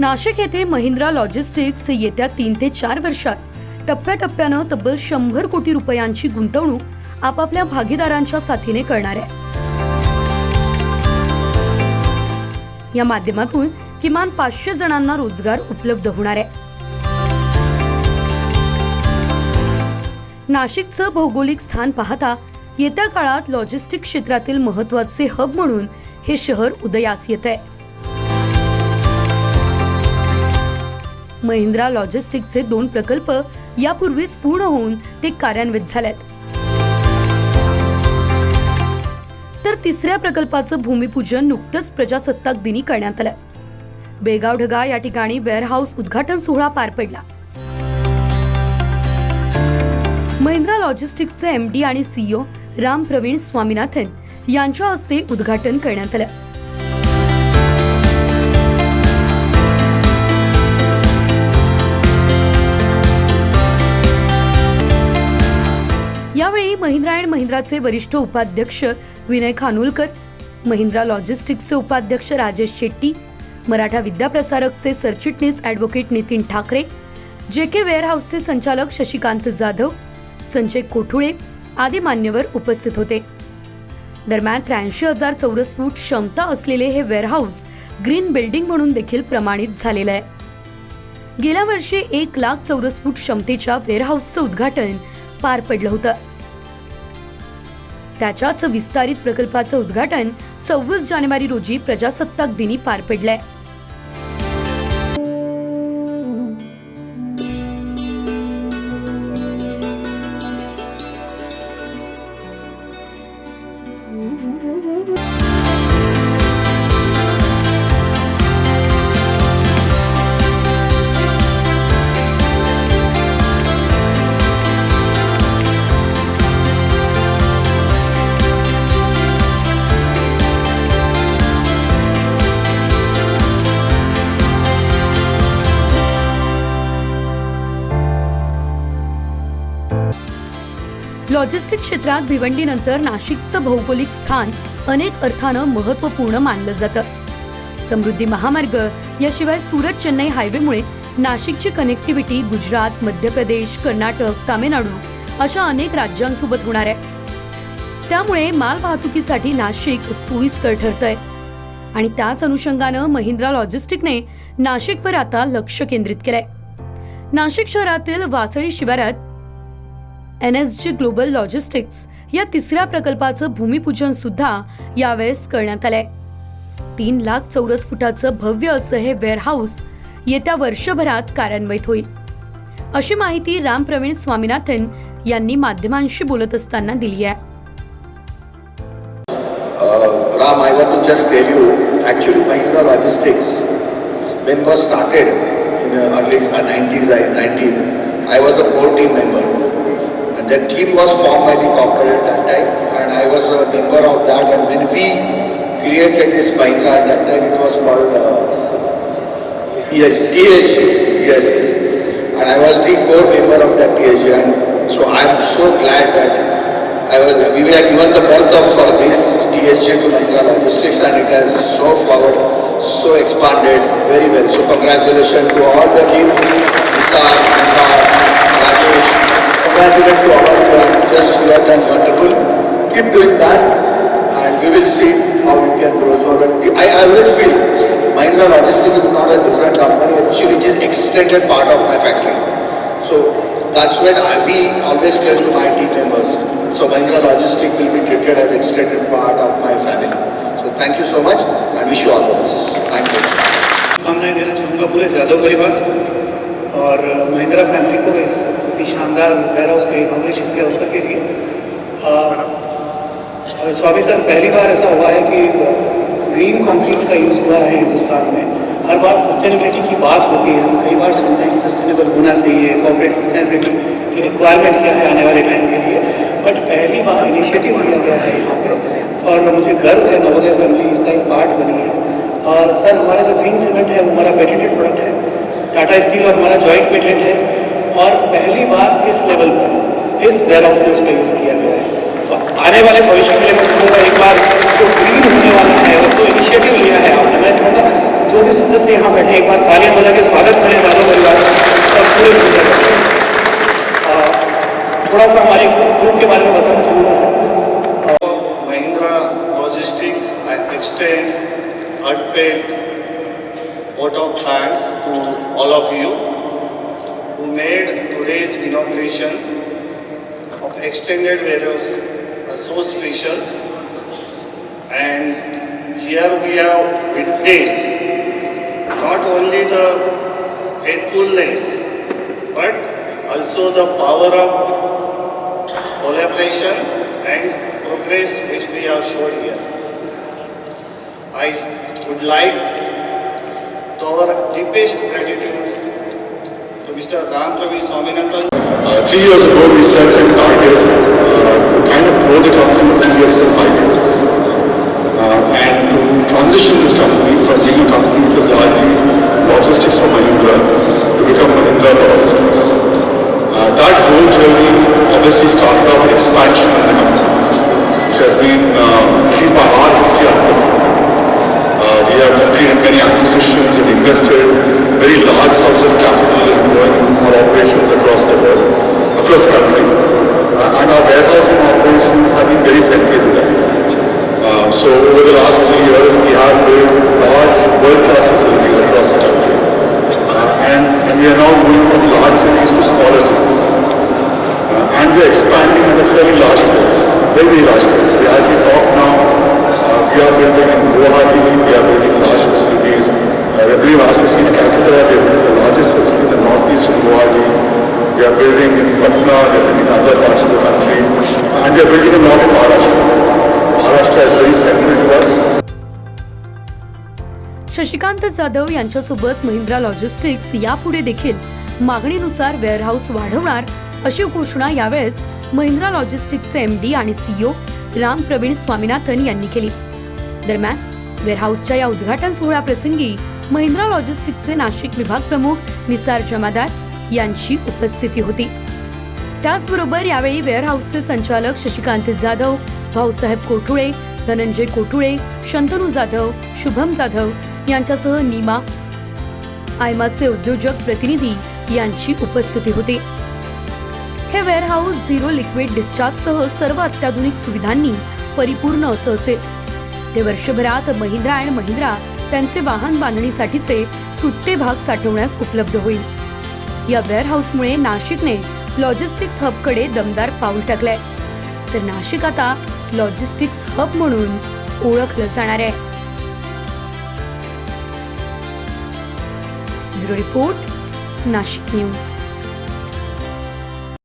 नाशिक येथे महिंद्रा लॉजिस्टिक्स येत्या तीन ते चार वर्षात टप्प्याटप्प्यानं तब्बल शंभर कोटी रुपयांची गुंतवणूक आपापल्या भागीदारांच्या साथीने करणार आहे. या माध्यमातून किमान पाचशे जणांना रोजगार उपलब्ध होणार आहे. नाशिकचं भौगोलिक स्थान पाहता येत्या काळात लॉजिस्टिक क्षेत्रातील महत्त्वाचे हब म्हणून हे शहर उदयास येत आहे महिंद्रा लॉजिस्टिकचे दोन प्रकल्प यापूर्वीच पूर्ण होऊन ते कार्यान्वित झालेत. तर तिसऱ्या प्रकल्पाचं भूमिपूजन नुकतंच प्रजासत्ताक दिनी करण्यात आलं. बेळगाव ढगा या ठिकाणी वेअरहाऊस उद्घाटन सोहळा पार पडला. महिंद्रा लॉजिस्टिक्सचे एम डी आणि सीईओ राम प्रवीण स्वामीनाथन यांच्या हस्ते उद्घाटन करण्यात आलं. यावेळी महिंद्रा अँड महिंद्राचे वरिष्ठ उपाध्यक्ष विनय खानोलकर महिंद्रा लॉजिस्टिक्सचे उपाध्यक्ष राजेश शेट्टी मराठा विद्याप्रसारकचे सरचिटणीस ॲडव्होकेट नितीन ठाकरे जे के वेअरहाऊसचे संचालक शशिकांत जाधव संजय कोठुळे आदी मान्यवर उपस्थित होते. दरम्यान त्र्याऐंशी हजार चौरस फूट क्षमता असलेले हे वेअरहाऊस ग्रीन बिल्डिंग म्हणून देखील प्रमाणित झालेलं आहे. गेल्या वर्षी एक लाख चौरस फूट क्षमतेच्या वेअरहाऊसचं उद्घाटन पार पडलं होतं. त्याच्याच विस्तारित प्रकल्पाचं उद्घाटन सव्वीस जानेवारी रोजी प्रजासत्ताक दिनी पार पडलंय. लॉजिस्टिक क्षेत्रात भिवंडीनंतर नाशिकचं भौगोलिक स्थान अनेक अर्थानं महत्त्वपूर्ण मानलं जातं. समृद्धी महामार्ग याशिवाय सुरत चेन्नई हायवेमुळे नाशिकची कनेक्टिव्हिटी गुजरात मध्य प्रदेश कर्नाटक तामिळनाडू अशा अनेक राज्यांसोबत होणार आहे. त्यामुळे माल वाहतुकीसाठी नाशिक सोयीस्कर ठरतंय. आणि त्याच अनुषंगानं महिंद्रा लॉजिस्टिकने नाशिकवर आता लक्ष केंद्रित केलंय. नाशिक शहरातील वासळी शिवारात N S G global logistics या तिसऱ्या प्रकल्पाचं भूमिपूजन सुद्धा यावेळेस करण्यात आलंय. तीन लाख चौरस फुटाचं भव्य असं हे वेअरहाऊस येत्या वर्षभरात कार्यान्वित होईल. अशी माहिती राम प्रवीण स्वामीनाथन यांनी माध्यमांशी बोलत असताना दिली आहे. Ram I want to just tell you you, Mahindra logistics when when was started in uh, early 90s, I, 90, I was a core team member. And that team was formed by the corporate at that time, and I was a member of that. And when we created this Mahindra, at that time it was called uh, yes, yes. And I was the core member of that TH, and so I am so glad that I was, we were given the birth of for this THG to Mahindra Logistics and it has so forward, so expanded very well. So congratulations to all the team, Congratulations to all of you and just you have done wonderful. Keep doing that and we will see how you can grow. So that I I always feel Mahindra Logistics is not a different company, actually it is extended part of my factory. So that's when I, we always tell to my team members. So Mahindra Logistics will be treated as extended part of my family. So thank you so much and wish you all the best. Thank you. शुभकामनाएं देना चाहूँगा पूरे जादव परिवार और Mahindra family को इस बहुत ही शानदार wear के inauguration के अवसर के लिए स्वामी सर, पहली बार ऐसा हुआ है कि ग्रीन कंक्रीट का यूज़ हुआ है हिंदुस्तान में। हर बार सस्टेनेबिलिटी की बात होती है। हम कई बार सुनते हैं कि सस्टेनेबल होना चाहिए कॉर्पोरेट सस्टेनेबिलिटी की रिक्वायरमेंट क्या है आने वाले टाइम के लिए। बट पहली बार इनिशिएटिव लिया गया है यहाँ पे। और मुझे गर्व है, नवोदय फैमिली इसका एक पार्ट बनी है। और सर, हमारा जो ग्रीन सीमेंट है, वो हमारा पेटेंटेड प्रोडक्ट है। टाटा स्टील और हमारा जॉइंट पेटेंट है। और पहली बार इस लेवल पर इस हाउस में उसका यूज़ किया गया है। तो आने वाले भविष्य के लिए मैं समझूँगा एक बार जो ग्रीन होने वाला है और जो इनिशिएटिव लिया है आपने मैं चाहूँगा जो भी सदस्य यहाँ बैठे एक बार तालियाँ बजा के स्वागत करें यादव परिवार और पूरे थोड़ा सा हमारे ग्रुप के बारे में बताना चाहूँगा sir. Logistics, I extend heartfelt vote of thanks to all of you. Who made today's inauguration of extended warehouse so special. And here we have witnessed not only the faithfulness but also the power of collaboration and progress which we have showed here. I would like to our deepest gratitude Mr. Ram Ravi Swaminathan. Uh, three years ago, we set a target uh, to kind of grow the company in three years and five years. Uh, and to transition this company from being a company which was largely logistics for Mahindra to become Mahindra Logistics. Uh, that whole journey obviously started off with expansion in the company, which has been, um, at least by our history, unprecedented. Uh, we have completed many acquisitions and invested very large sums of capital our operations across the world, across the country. Uh, and our warehousing operations have been very central to that. Uh, so over the last three years, we have built large world-class facilities across the country. Uh, and, and we are now moving from large cities to smaller cities. Uh, and we are expanding at a fairly large pace, very, very large pace. As we talk now, uh, we are building in Guwahati, we are building large facilities. I believe RCC in Calcutta, we are building the largest facility in the northeast of Guwahati. They are building in Patna, we are building in other parts of the country. And we are building in northern Maharashtra. Maharashtra is very central to us. Shashikant Jadhav यांच्यासोबत Mahindra logistics यापुढे देखील मागणीनुसार warehouse वाढवणार अशी घोषणा यावेळेस महिंद्रा लॉजिस्टिक्सचे M D आणि सीईओ राम प्रवीण स्वामीनाथन यांनी केली दरम्यान वेअरहाऊसच्या या उद्घाटन सोहळ्याप्रसंगी महिंद्रा लॉजिस्टिकचे नाशिक विभाग प्रमुख निसार जमादार यांची उपस्थिती होती. त्याचबरोबर यावेळी वेअरहाऊसचे संचालक शशिकांत जाधव भाऊसाहेब कोठुळे धनंजय कोठुळे शंतनू जाधव शुभम जाधव यांच्यासह नीमा आयमाचे उद्योजक प्रतिनिधी यांची उपस्थिती होती. हे वेअरहाऊस झिरो लिक्विड डिस्चार्जसह सर्व अत्याधुनिक सुविधांनी परिपूर्ण असं असेल. ते वर्षभरात महिंद्रा अँड महिंद्रा त्यांचे वाहन बांधणीसाठीचे सुट्टे भाग साठवण्यास उपलब्ध होईल. या वेअरहाऊसमुळे नाशिकने लॉजिस्टिक्स हबकडे दमदार पाऊल टाकलंय. तर नाशिक आता लॉजिस्टिक्स हब म्हणून ओळखलं जाणार आहे. Bureau report Nashik news.